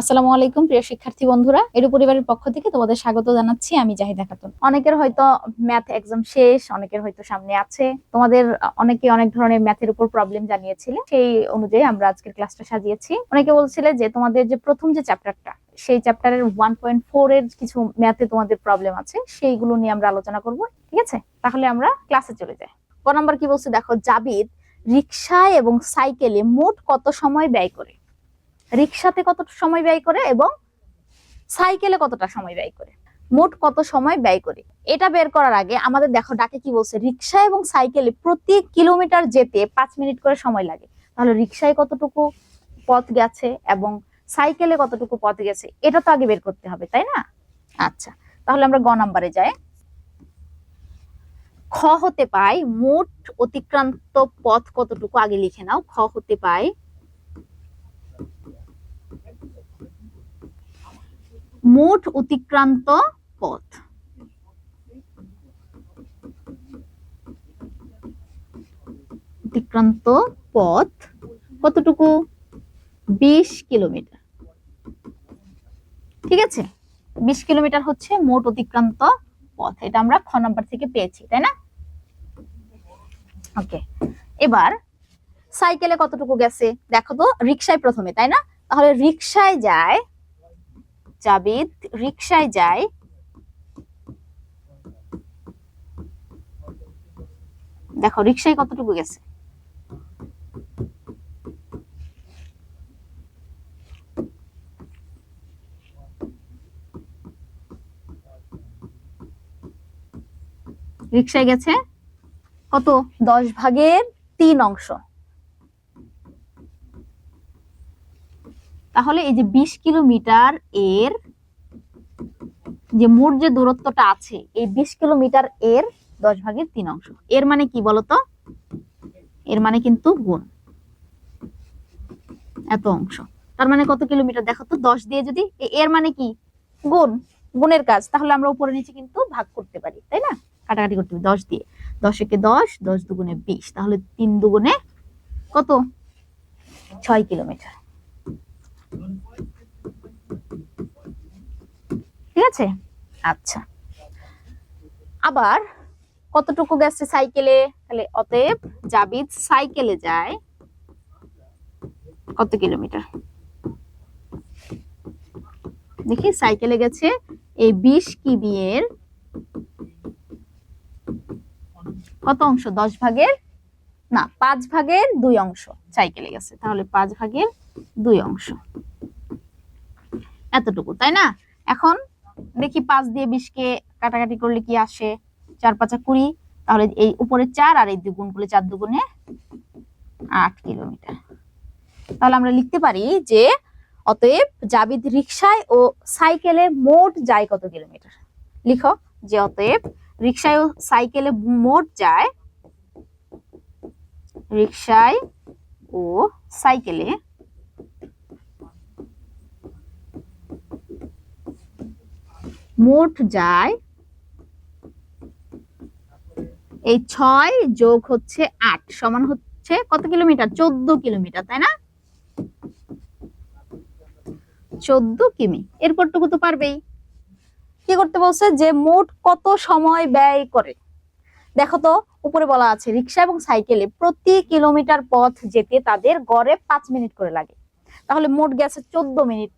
আসসালামু আলাইকুম, প্রিয় শিক্ষার্থী বন্ধুরা। এরু পরিবারের পক্ষ থেকে তোমাদের স্বাগত জানাচ্ছি, আমি জাহিদা খাতুন। অনেকের হয়তো ম্যাথ এক্সাম শেষ, অনেকের হয়তো সামনে আছে। তোমাদের অনেকে অনেক ধরনের ম্যাথের উপর প্রবলেম জানিয়েছিলে, সেই অনুযায়ী আমরা আজকের ক্লাসটা সাজিয়েছি। অনেকে বলছিলে যে তোমাদের যে প্রথম যে চ্যাপ্টারটা সেই চ্যাপ্টারের ওয়ান পয়েন্ট ফোর এর কিছু ম্যাথে তোমাদের প্রবলেম আছে, সেইগুলো নিয়ে আমরা আলোচনা করব, ঠিক আছে? তাহলে আমরা ক্লাসে চলে যাই। ক নাম্বার কি বলছে? দেখো জাবিদ রিক্সায় এবং সাইকেলে মোট কত সময় ব্যয় করে? রিক্সাতে কতটা সময় ব্যয় করে এবং সাইকেলে কতটা সময় ব্যয় করে? মোট কত সময় ব্যয় করে? এটা বের করার আগে আমাদের দেখো, ডাকে কি বলছে? রিক্সা এবং সাইকেলে প্রতি কিলোমিটার যেতে পাঁচ মিনিট করে সময় লাগে। তাহলে রিক্সায় কতটুকু পথ গেছে এবং সাইকেলে কতটুকু পথ গেছে? এটা তো আগে বের করতে হবে, তাই না? আচ্ছা তাহলে আমরা গ নাম্বারে যাই। খ হতে পাই মোট অতিক্রান্ত পথ কতটুকু? আগে লিখে নাও। খ হতে পাই মোট অতিক্রান্ত পথ। অতিক্রান্ত পথ কতটুকু? বিশ কিলোমিটার। ঠিক আছে? বিশ কিলোমিটার হচ্ছে মোট অতিক্রান্ত পথ। এটা আমরা খ নাম্বার থেকে পেয়েছি, তাই না? ওকে, এবার সাইকেলে কতটুকু গেছে? দেখো তো রিক্সায় প্রথমে, তাই না? তাহলে রিক্সায় যায় জাবিদ রিক্সায় যায়। দেখো রিক্সায় কতটুকু গেছে? রিক্সায় গেছে কত? দশ ভাগের তিন অংশ। তাহলে এই যে বিশ কিলোমিটার এর যে মোট যে দূরত্বটা আছে, এই বিশ কিলোমিটার এর দশ ভাগের তিন অংশ। এর মানে কি বলতো? এর মানে কিন্তু গুণ। এত অংশ। তার মানে কত কিলোমিটার? দেখো তো, দশ দিয়ে যদি এর মানে কি? গুণ। গুণের কাজ। তাহলে আমরা উপরে নিচে কিন্তু ভাগ করতে পারি, তাই না? কাটাকাটি করতে পারি, দশ দিয়ে। দশ একে দশ দশ দুগুণে বিশ। তাহলে তিন দুগুণে কত? ছয় কিলোমিটার। ঠিক আছে? আচ্ছা। আবার কতটুকু গেছে সাইকেলে? তাহলে অতএব জাবিদ সাইকেলে যায় কত কিলোমিটার? দেখি, সাইকেলে গেছে এই বিশ কিমি এর কত অংশ? দশ ভাগের না, পাঁচ ভাগের দুই অংশ। সাইকেলে গেছে, তাহলে পাঁচ ভাগের দুই অংশ। এতটুকু, তাই না? এখন দেখি পাঁচ দিয়ে বিশকে কাটাকাটি করলে কি আসে? চার পাঁচা কুড়ি, তাহলে এই উপরে চার আর এই দুগুণ করলে চার দুগুণে আট কিলোমিটার। তাহলে আমরা লিখতে পারি যে, অতএব জাবিদ রিক্সায় ও সাইকেলে মোট যায় কত কিলোমিটার? লিখো যে অতএব রিক্সায় ও সাইকেলে মোট যায় রিক্সায় ও সাইকেলে। মোট যায় এই ছয় যোগ হচ্ছে আট, সমান হচ্ছে কত কিলোমিটার? চোদ্দ কিলোমিটার, তাই না? চোদ্দ কিমি। এরপরটুকু তো পারবেই। কি করতে বলছে? যে মোট কত সময় ব্যয় করে? দেখো তো, উপরে বলা আছে, রিক্সা এবং সাইকেলে প্রতি কিলোমিটার পথ যেতে তাদের গড়ে পাঁচ মিনিট করে লাগে। তাহলে মোট গেছে চোদ্দ মিনিট।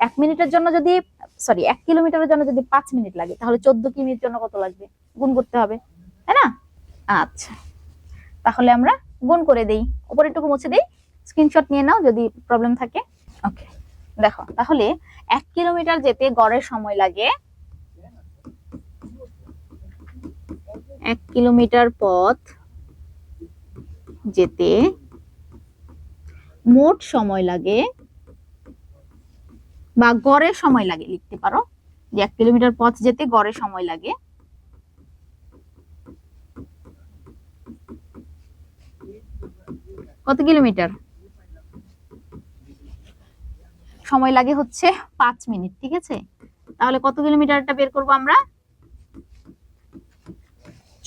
এক মিনিটের জন্য যদি সরি এক কিলোমিটারের জন্য যদি পাঁচ মিনিট লাগে, তাহলে চোদ্দ কিমির জন্য কত লাগবে? গুণ করতে হবে, তাই না? আচ্ছা। তাহলে আমরা গুণ করে দেই। উপরেরটুকু মুছে দেই। স্ক্রিনশট নিয়ে নাও যদি প্রবলেম থাকে। ওকে দেখো, তাহলে এক কিলোমিটার যেতে গড়ের সময় লাগে এক কিলোমিটার পথ যেতে মোট সময় লাগে বা গড়ে সময় লাগে লিখতে পারো। যে এক কিলোমিটার পথ যেতে গড়ে সময় লাগে। কত কিলোমিটার? সময় লাগে হচ্ছে পাঁচ মিনিট, ঠিক আছে? তাহলে কত কিলোমিটারটা বের করব আমরা?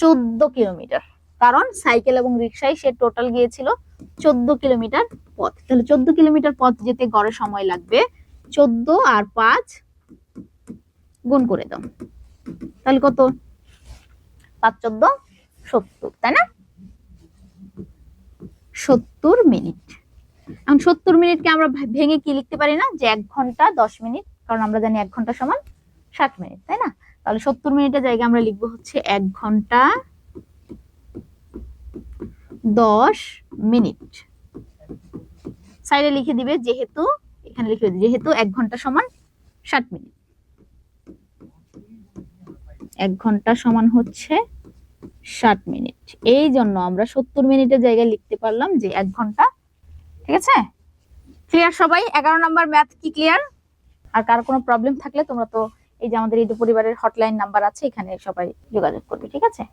চোদ্দ কিলোমিটার। কারণ সাইকেল এবং রিক্সায় সে টোটাল গিয়েছিল চোদ্দ কিলোমিটার পথ। তাহলে চোদ্দ কিলোমিটার পথ যেতে গড়ে সময় লাগবে চোদ্দ আর পাঁচ গুণ করে দাও। তাহলে কত? পাঁচ চোদ্দ, সত্তর, তাই না? সত্তর মিনিট। এখন সত্তর মিনিটকে আমরা ভেঙে কি লিখতে পারি না? যে এক ঘণ্টা দশ মিনিট, কারণ আমরা জানি এক ঘণ্টা সমান ষাট মিনিট, তাই না? তাহলে সত্তর মিনিটের জায়গায় আমরা লিখব হচ্ছে এক ঘণ্টা দশ মিনিট। সাইডে লিখে দিবে যেহেতু, এখানে লিখে যেহেতু এক ঘণ্টা সমান ষাট মিনিট। এক ঘণ্টা সমান হচ্ছে ষাট মিনিট। এই জন্য আমরা সত্তর মিনিটের জায়গায় লিখতে পারলাম যে এক ঘণ্টা। ঠিক আছে? ক্লিয়ার সবাই? এগারো নাম্বার ম্যাথ কি ক্লিয়ার আর কার কোনো প্রবলেম থাকলে তোমরা তো এই যে আমাদের এই পরিবারের হটলাইন নাম্বার আছে এখানে সবাই যোগাযোগ করবে ঠিক আছে?